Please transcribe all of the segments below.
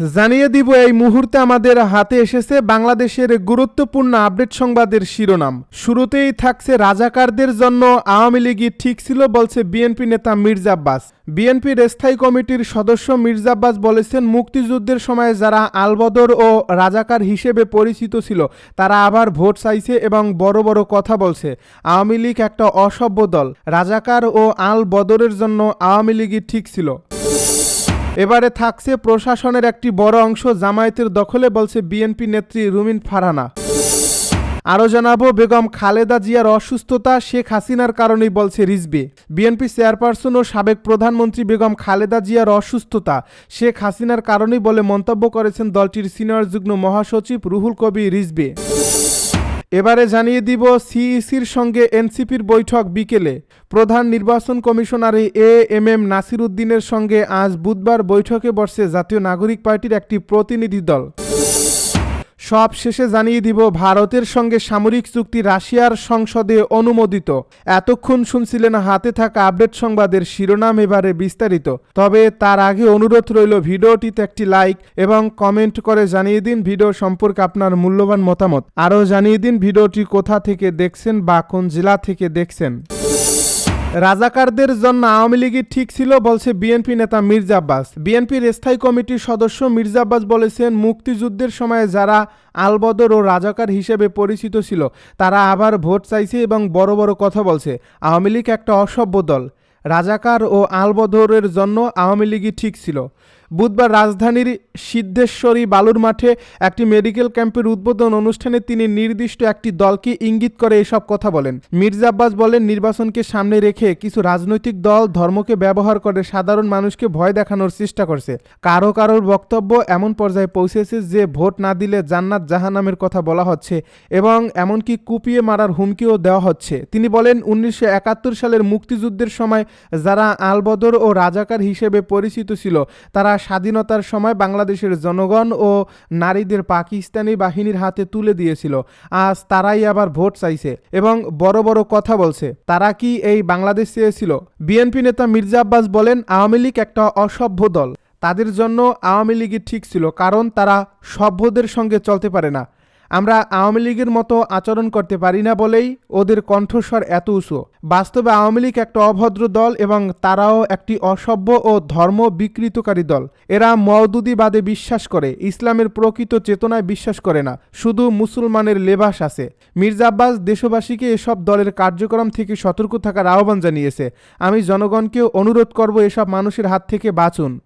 জানিয়ে দিব, এই মুহূর্তে আমাদের হাতে এসেছে বাংলাদেশের গুরুত্বপূর্ণ আপডেট সংবাদের শিরোনাম। শুরুতেই থাকছে রাজাকারদের জন্য আওয়ামী লীগই ঠিক ছিল বলছে বিএনপি নেতা মির্জা আব্বাস। বিএনপির স্থায়ী কমিটির সদস্য মির্জা আব্বাস বলেছেন, মুক্তিযুদ্ধের সময় যারা আলবদর ও রাজাকার হিসেবে পরিচিত ছিল, তারা আবার ভোট চাইছে এবং বড় বড় কথা বলছে। আওয়ামী লীগ একটা অসভ্য দল, রাজাকার ও আল বদরের জন্য আওয়ামী লীগই ঠিক ছিল। এবারে থাকছে প্রশাসনের একটি বড় অংশ জামায়াতের দখলে, বলছে বিএনপি নেত্রী রুমিন ফারহানা আরও জানাব, বেগম খালেদা জিয়ার অসুস্থতা শেখ হাসিনার কারণেই বলছে রিজবে। বিএনপি চেয়ারপারসন ও সাবেক প্রধানমন্ত্রী বেগম খালেদা জিয়ার অসুস্থতা শেখ হাসিনার কারণেই বলে মন্তব্য করেছেন দলটির সিনিয়র যুগ্ম মহাসচিব রুহুল কবি রিজবে। এবারে জানিয়ে দিব সিইসির সঙ্গে এনসিপির বৈঠক বিকেলে। প্রধান নির্বাচন commissioner A M M Nasir উদ্দিনের সঙ্গে আজ বুধবার বৈঠকে বসছে জাতীয় নাগরিক পার্টির একটি প্রতিনিধি দল। সব শেষে জানিয়ে দিব, ভারতের সঙ্গে সামরিক চুক্তি রাশিয়ার সংসদে অনুমোদিত। এতক্ষণ শুনছিলেন হাতে থাকা আপডেট সংবাদের শিরোনাম এবারে বিস্তারিত। তবে তার আগে অনুরোধ রইল ভিডিওটিতে একটি লাইক এবং কমেন্ট করে জানিয়ে দিন ভিডিও সম্পর্কে আপনার মূল্যবান মতামত। আরও জানিয়ে দিন ভিডিওটি কোথা থেকে দেখছেন বা কোন জেলা থেকে দেখছেন। রাজাকারদের জন্য আওয়ামী লীগই ঠিক ছিল, বলছে বিএনপি নেতা মির্জা আব্বাস। বিএনপির স্থায়ী কমিটির সদস্য মির্জা আব্বাস বলেছেন, মুক্তিযুদ্ধের সময় যারা আলবদর ও রাজাকার হিসেবে পরিচিত ছিল, তারা আবার ভোট চাইছে এবং বড় বড় কথা বলছে, আওয়ামী লীগ একটা অসভ্য দল। রাজাকার ও আলবদরের জন্য আওয়ামী লীগই ঠিক ছিল। বুধবার রাজধানীর সিদ্ধেশ্বরী বালুর মাঠে একটি মেডিকেল ক্যাম্পের উদ্বোধন অনুষ্ঠানে তিনি নির্দিষ্ট একটি দলকে ইঙ্গিত করে এসব কথা বলেন। মির্জা আব্বাস বলেন, নির্বাচনকে সামনে রেখে কিছু রাজনৈতিক দল ধর্মকে ব্যবহার করে সাধারণ মানুষকে ভয় দেখানোর চেষ্টা করছে। কারও কারোর বক্তব্য এমন পর্যায়ে পৌঁছেছে যে ভোট না দিলে জান্নাত জাহানামের কথা বলা হচ্ছে এবং এমনকি কুপিয়ে মারার হুমকিও দেওয়া হচ্ছে। তিনি বলেন, উনিশশো একাত্তর সালের মুক্তিযুদ্ধের সময় যারা আলবদর ও রাজাকার হিসেবে পরিচিত ছিল, তারা স্বাধীনতার সময় বাংলাদেশের জনগণ ও নারীদের পাকিস্তানি বাহিনীর হাতে তুলে দিয়েছিল। আজ তারাই আবার ভোট চাইছে এবং বড় বড় কথা বলছে। তারা কি এই বাংলাদেশ চেয়েছিল? বিএনপি নেতা মির্জা আব্বাস বলেন, আওয়ামী লীগ একটা অসভ্য দল। তাদের জন্য আওয়ামী লীগই ঠিক ছিল, কারণ তারা সভ্যদের সঙ্গে চলতে পারে না। আমরা আওয়ামী লীগের মতো আচরণ করতে পারি না বলেই ওদের কণ্ঠস্বর এত উঁচু। বাস্তবে আওয়ামী লীগ একটা অভদ্র দল এবং তারাও একটি অসভ্য ও ধর্ম বিকৃতকারী দল। এরা মওদুদিবাদে বিশ্বাস করে, ইসলামের প্রকৃত চেতনায় বিশ্বাস করে না, শুধু মুসলমানের লেবাস আছে। মির্জা আব্বাস দেশবাসীকে এসব দলের কার্যক্রম থেকে সতর্ক থাকার আহ্বান জানিয়েছে। আমি জনগণকে অনুরোধ করব এসব মানুষের হাত থেকে বাঁচুন।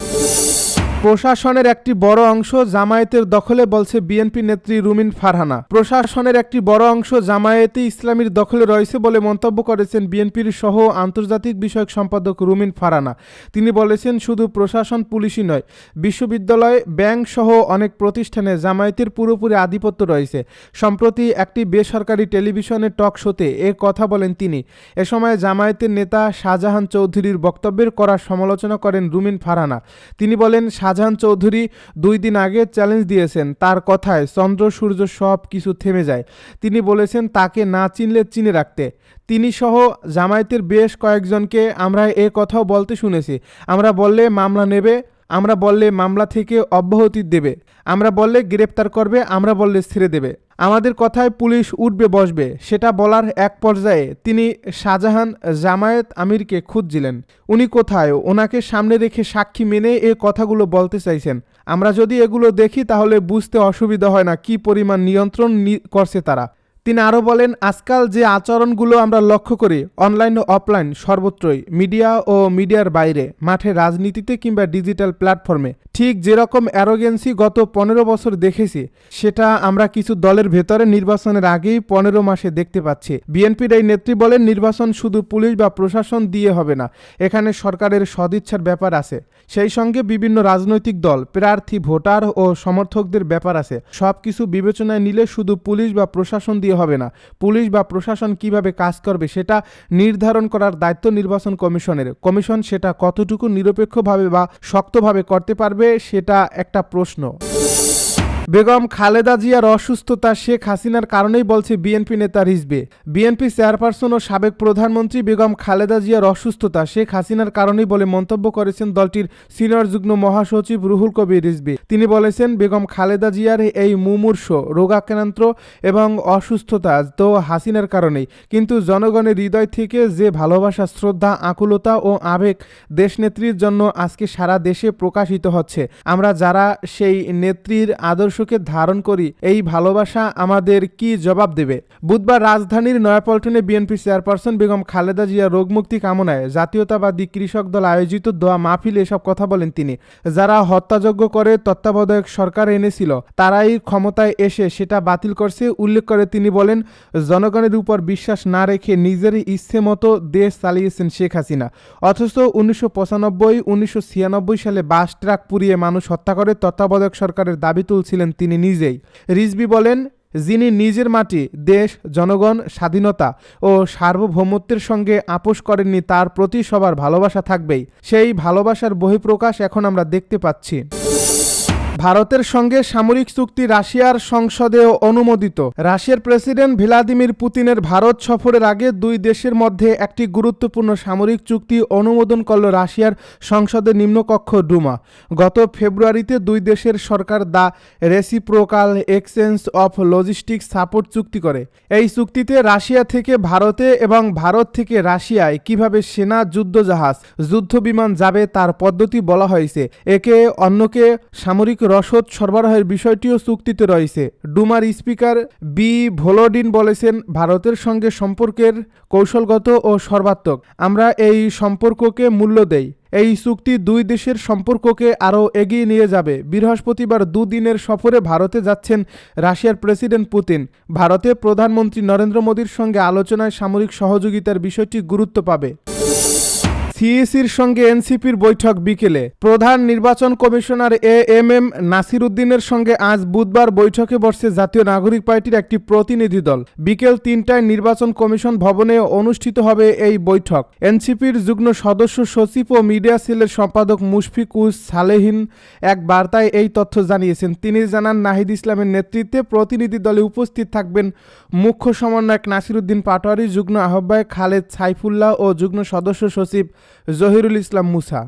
প্রশাসনের একটি বড় অংশ জামায়াতের দখলে বলছে বিএনপি নেত্রী রুমিন ফারহানা। প্রশাসনের একটি বড় অংশ জামায়াতে ইসলামীর দখলে রয়েছে বলে মন্তব্য করেছেন বিএনপির সহ আন্তর্জাতিক বিষয়ক সম্পাদক রুমিন ফারহানা। তিনি বলেছেন, শুধু প্রশাসন পুলিশই নয়, বিশ্ববিদ্যালয়, ব্যাংক সহ অনেক প্রতিষ্ঠানে জামায়াতের পুরোপুরি আধিপত্য রয়েছে। সম্প্রতি একটি বেসরকারি টেলিভিশনের টক শোতে এ কথা বলেন তিনি। এ সময় জামায়াতের নেতা শাহজাহান চৌধুরীর বক্তব্যের করা সমালোচনা করেন রুমিন ফারহানা। তিনি বলেন শাহজাহান চৌধুরী দুই দিন আগে চ্যালেঞ্জ দিয়েছেন। তার কথায় চন্দ্র, সূর্য সব কিছু থেমে যায়। তিনি বলেছেন, তাকে না চিনলে চিনে রাখতে। তিনি সহ জামায়াতের বেশ কয়েকজনকে আমরা এ কথাও বলতে শুনেছি। আমরা বললে মামলা নেবে, আমরা বললে মামলা থেকে অব্যাহতি দেবে। আমরা বললে গ্রেপ্তার করবে, আমরা বললে ছেড়ে দেবে। আমাদের কথায় পুলিশ উঠবে, বসবে, সেটা বলার এক পর্যায়ে তিনি শাহজাহান জামায়েত আমিরকে খুঁজছিলেন। উনি কোথায়? ওনাকে সামনে রেখে সাক্ষী মেনে এ কথাগুলো বলতে চাইছেন। আমরা যদি এগুলো দেখি তাহলে বুঝতে অসুবিধা হয় না, কি পরিমাণ নিয়ন্ত্রণ করছে তারা। তিনি আরও বলেন, আজকাল যে আচরণগুলো আমরা লক্ষ্য করি, অনলাইন ও অফলাইন, সর্বত্রই, মিডিয়া ও মিডিয়ার বাইরে, মাঠে, রাজনীতিতে কিংবা ডিজিটাল প্ল্যাটফর্মে, ঠিক যেরকম অ্যারোগেন্সি গত পনেরো বছর দেখেছি, সেটা আমরা কিছু দলের ভেতরে নির্বাচনের আগেই পনেরো মাসে দেখতে পাচ্ছি। বিএনপির এই নেত্রী বলেন, নির্বাচন শুধু পুলিশ বা প্রশাসন দিয়ে হবে না, এখানে সরকারের সদিচ্ছার ব্যাপার আছে। সেই সঙ্গে বিভিন্ন রাজনৈতিক দল, প্রার্থী, ভোটার ও সমর্থকদের ব্যাপার আছে। সব কিছু বিবেচনায় নিলে শুধু পুলিশ বা প্রশাসন দিয়ে হবে না। পুলিশ বা প্রশাসন কীভাবে কাজ করবে সেটা নির্ধারণ করার দায়িত্ব নির্বাচন কমিশনের। কমিশন সেটা কতটুকু নিরপেক্ষভাবে বা শক্তভাবে করতে পারবে সেটা একটা প্রশ্ন। বেগম খালেদা জিয়ার অসুস্থতা শেখ হাসিনার কারণেই বলছে বিএনপি নেতা রিজবে। বিএনপি চেয়ারপারসন ও সাবেক প্রধানমন্ত্রী বেগম খালেদা জিয়ার অসুস্থতা শেখ হাসিনার কারণেই বলে মন্তব্য করেছেন দলটির সিনিয়র যুগ্ম মহাসচিব রুহুল কবির রিজবি। তিনি বলেছেন, বেগম খালেদা জিয়ার এই মুমূর্ষ, রোগাক্রান্ত এবং অসুস্থতা তো হাসিনার কারণেই। কিন্তু জনগণের হৃদয় থেকে যে ভালোবাসা, শ্রদ্ধা, আকুলতা ও আবেগ দেশনেত্রীর জন্য আজকে সারা দেশে প্রকাশিত হচ্ছে। আমরা যারা সেই নেত্রীর আদর্শকে ধারণ করি, এই ভালোবাসা আমাদের কি জবাব দেবে? বুধবার রাজধানীর নয়াপল্টনে বিএনপি চেয়ারপারসন বেগম খালেদা জিয়া রোগমুক্তি কামনায় জাতীয়তাবাদী কৃষক দল আয়োজিত দোয়া মাহফিলে এসব কথা বলেন তিনি। যারা হত্যাযজ্ঞ করে তত্ত্বাবধায়ক সরকার এনেছিল, তারাই ক্ষমতায় এসে সেটা বাতিল করছে উল্লেখ করে তিনি বলেন, জনগণের উপর বিশ্বাস না রেখে নিজের ইচ্ছে মতো দেশ চালিয়েছেন শেখ হাসিনা। অথচ উনিশশো পঁচানব্বই, উনিশশো সালে বাস ট্রাক পুড়িয়ে মানুষ হত্যা করে তত্ত্বাবধায়ক সরকারের দাবি তুলছিলেন তিনি নিজেই। রিজবি বলেন, যিনি নিজের মাটি, দেশ, জনগণ, স্বাধীনতা ও সার্বভৌমত্বের সঙ্গে আপোষ করেননি, তার প্রতি সবার ভালোবাসা থাকবেই। সেই ভালোবাসার বহিঃপ্রকাশ এখন আমরা দেখতে পাচ্ছি। ভারতের সঙ্গে সামরিক চুক্তি রাশিয়ার সংসদে অনুমোদিত। রাশিয়ার প্রেসিডেন্ট ভ্লাদিমির পুতিনের ভারত সফরের আগে দুই দেশের মধ্যে একটি গুরুত্বপূর্ণ সামরিক চুক্তি অনুমোদন করল রাশিয়ার সংসদের নিম্নকক্ষ ডুমা। গত ফেব্রুয়ারিতে দুই দেশের সরকার the reciprocal exchange of logistic support চুক্তি করে। এই চুক্তিতে রাশিয়া থেকে ভারতে এবং ভারত থেকে রাশিয়ায় কীভাবে সেনা যুদ্ধজাহাজ যুদ্ধ বিমান যাবে তার পদ্ধতি বলা হয়েছে। একে অন্যকে সামরিক রসদ সরবরাহের বিষয়টিও চুক্তিতে রয়েছে। ডুমার স্পিকার বি ভোলোডিন বলেছেন, ভারতের সঙ্গে সম্পর্কের কৌশলগত ও সর্বাত্মক। আমরা এই সম্পর্ককে মূল্য দেই। এই চুক্তি দুই দেশের সম্পর্ককে আরও এগিয়ে নিয়ে যাবে। বৃহস্পতিবার দুদিনের সফরে ভারতে যাচ্ছেন রাশিয়ার প্রেসিডেন্ট পুতিন। ভারতে প্রধানমন্ত্রী নরেন্দ্র মোদীর সঙ্গে আলোচনায় সামরিক সহযোগিতার বিষয়টি গুরুত্ব পাবে। সিইসির সঙ্গে এনসিপির বৈঠক বিকেলে প্রধান নির্বাচন commissioner A M M Nasir উদ্দিনের সঙ্গে আজ বুধবার বৈঠকে বসছে জাতীয় নাগরিক পার্টির একটি প্রতিনিধি দল। বিকেল তিনটায় নির্বাচন কমিশন ভবনে অনুষ্ঠিত হবে এই বৈঠক। এনসিপির যুগ্ম সদস্য, সচিব ও মিডিয়া সেলের সম্পাদক মুশফিক উস সালেহিন এক বার্তায় এই তথ্য জানিয়েছেন। তিনি জানান, নাহিদ ইসলামের নেতৃত্বে প্রতিনিধি দলে উপস্থিত থাকবেন মুখ্য সমন্বয়ক নাসিরুদ্দিন পাটোয়ারি, যুগ্ম আহ্বায়ক খালেদ সাইফুল্লাহ ও যুগ্ম সদস্য, সচিব জহিরুল ইসলাম মুসা।